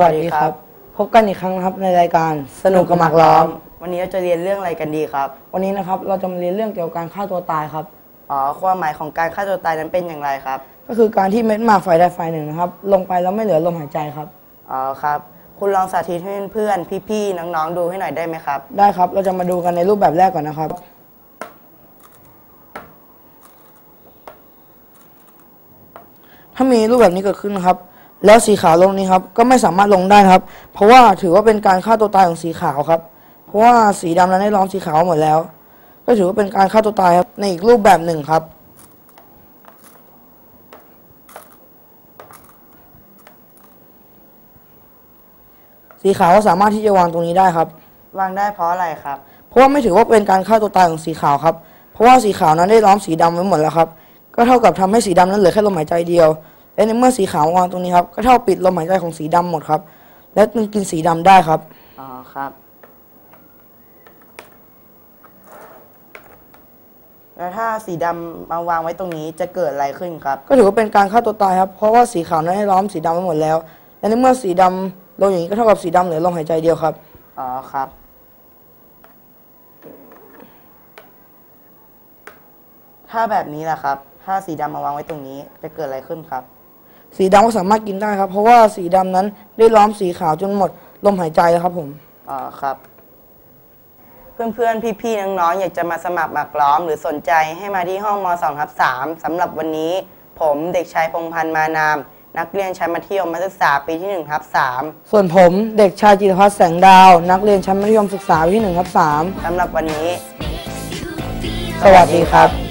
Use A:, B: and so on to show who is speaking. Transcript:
A: วัสดีครับ พบกันอีกครั้งนะครับในรายการสนุกกับหมากล้อม
B: วันนี้เราจะเรียนเรื่องอะไรกันดีครับ
A: วันนี้นะครับเราจะมาเรียนเรื่องเกี่ยวกับการฆ่าตัวตายครับ
B: อ๋อความหมายของการฆ่าตัวตายนั้นเป็นอย่างไรครับ
A: ก็คือการที่เม็ดหมากไฟใดไฟหนึ่งนะครับ ลงไปแล้วไม่เหลือลมหายใจครับ
B: อ๋อครับ คุณลองสาธิตให้เพื่อนๆพี่ๆน้องๆดูให้หน่อยได้ไหมครับ
A: ได้ครับ เราจะมาดูกันในรูปแบบแรกก่อนนะครับ ถ้ามีรูปแบบนี้เกิดขึ้นนะครับ แล้วสีขาวลงนี้ครับ ก็ไม่สามารถลงได้นะครับ เพราะว่าถือว่าเป็นการฆ่าตัวตายของสีขาวครับ เพราะว่าสีดำนั้นได้ล้อมสีขาวหมดแล้ว ก็ถือว่าเป็นการฆ่าตัวตายครับในอีกรูปแบบหนึ่งครับ สีขาวก็สามารถที่จะวางตรงนี้ได้ครับ
B: วางได้เพราะอะไรครับ
A: เพราะว่าไม่ถือว่าเป็นการฆ่าตัวตายของสีขาวครับ เพราะว่าสีขาวนั้นได้ล้อมสีดำไว้หมดแล้วครับ ก็เท่ากับทำให้สีดำนั้นเหลือแค่ลมหายใจเดียว และในเมื่อสีขาววางตรงนี้ครับก็เท่าปิดลมหายใจของสีดำหมดครับ และจึงกินสีดำได้ครับ
B: อ๋อครับ แล้วถ้าสีดำมาวางไว้ตรงนี้จะเกิดอะไรขึ้นครับ
A: ก็ถือว่าเป็นการฆ่าตัวตายครับ เพราะว่าสีขาวนั้นได้ล้อมสีดำไว้หมดแล้ว และในเมื่อสีดำลงอย่างนี้ก็เท่ากับสีดำเหลือลมหายใจเดียวครับ
B: อ๋อครับ ถ้าแบบนี้ล่ะครับ ถ้าสีดำมาวางไว้ตรงนี้จะเกิดอะไรขึ้นครับ
A: สีดำก็สามารถกินได้ครับ เพราะว่าสีดำนั้นได้ล้อมสีขาวจนหมดลมหายใจแล้วครับผม
B: อ๋อครับ เพื่อนๆ พี่ๆ น้องๆ อยากจะมาสมัครหมากล้อมหรือสนใจให้มาที่ห้องม2ทับ3สำหรับวันนี้ ผมเด็กชายพงษ์พันธ์มานาม นักเรียนชั้นมัธยมศึกษาปีที่1ทับ
A: ส่วนผมเด็กชายจิตรพัฒน์แสงดาว นักเรียนชั้นมัธยมศึกษาปีที่หนึ่งครับสาม
B: 3สำหรับวันนี้
A: สวัสดีครับ